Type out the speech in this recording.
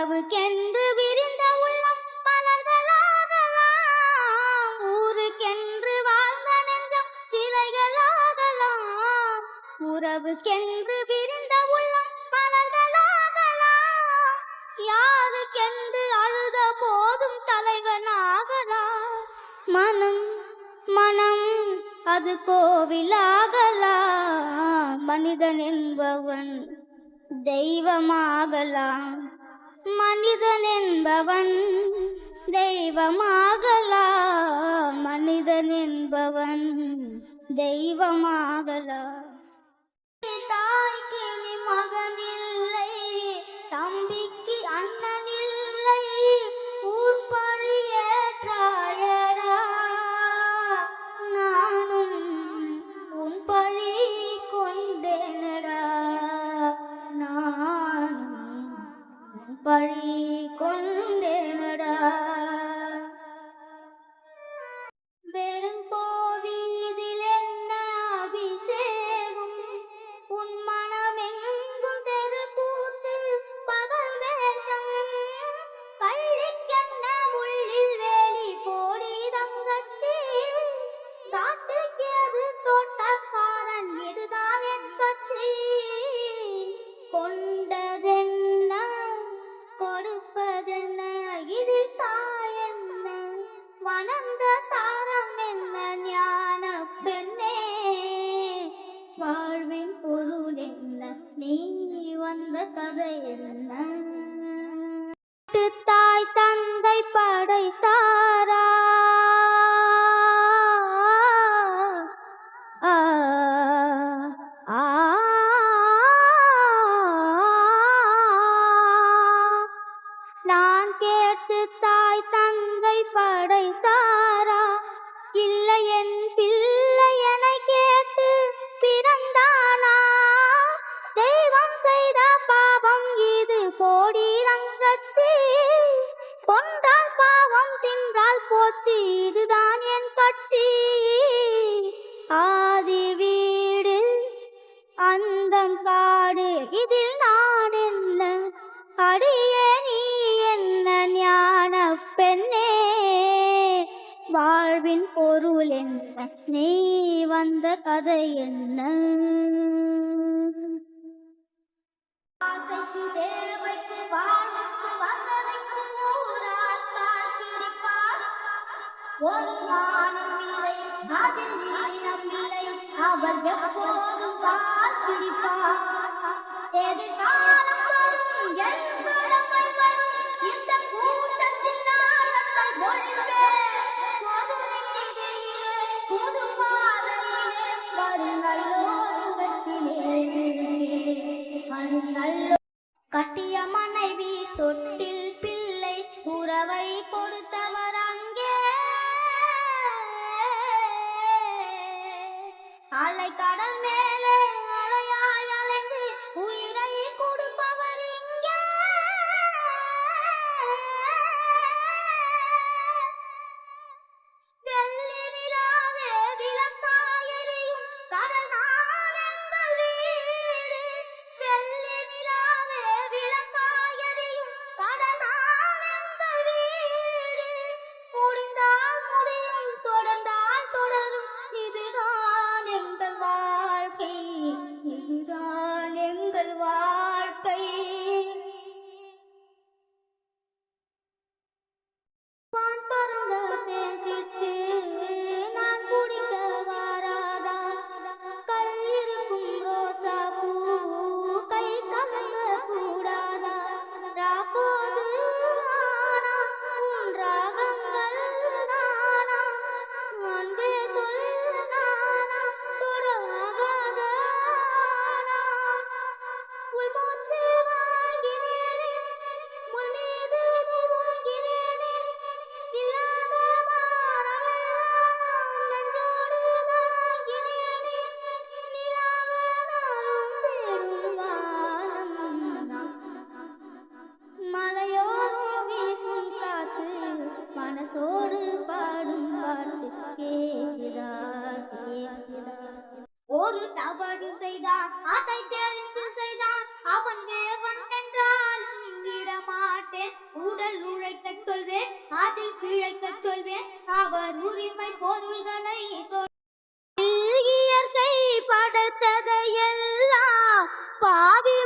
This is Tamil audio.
உறவுக்கென்று விரிந்த உள்ளம் பலர்களாகலாம். ஊருக்கென்று வாழ்ந்த நெஞ்சம் சிலைகளாகலாம். உறவுக்கென்று விரிந்த உள்ளம் பலர்களாகலாம். யாருக்கென்று அழுத போதும் தலைவனாகலாம். மனம் மனம் அது கோவிலாகலாம். மனிதன் என்பவன் தெய்வமாகலாம். மனிதன் என்பவன் தெய்வமாகலாம் மனிதன் என்பவன் தெய்வமாகலாம் தாய்க்கு மகனில் طريق நான் கேட்டு தாய் தந்தை படைத்தாரா இல்லை என் பிள்ளை என கேட்டு பிறந்தானா? தெய்வம் செய்த பாவம் இது போடி கொன்றால் பாவம் தின்றால் போச்சு இதுதான் என் கட்சி. ஆதி வீடு அந்தம் காடு இதில் நான் என்ன அடி என்ன? நீ வந்த கதை என்ன? ஆசைக்கு தேவைக்கு வானுக்கு ஊராத்தால் பிடிப்பார். ஒரு மானம் இல்லை அதில் நீளம் இல்லை அவர் எப்போதும் பிடிப்பார். எதிர்காலம் கட்டிய மனைவி தொட்டில் பிள்ளை உறவை கொடுத்தவர் அங்கே. அலை கடல் தவறு செய்தான் அதை தெரிந்து செய்தான். அவன் தேவன் என்றால் விட மாட்டேன் உடல் உழைக்க சொல்வேன் ஆற்றில் பிழைக்கச் சொல்வேன். அவர் உரிமை பொருள்களை தொ- இயற்கை படைத்ததையெல்லாம் பாவி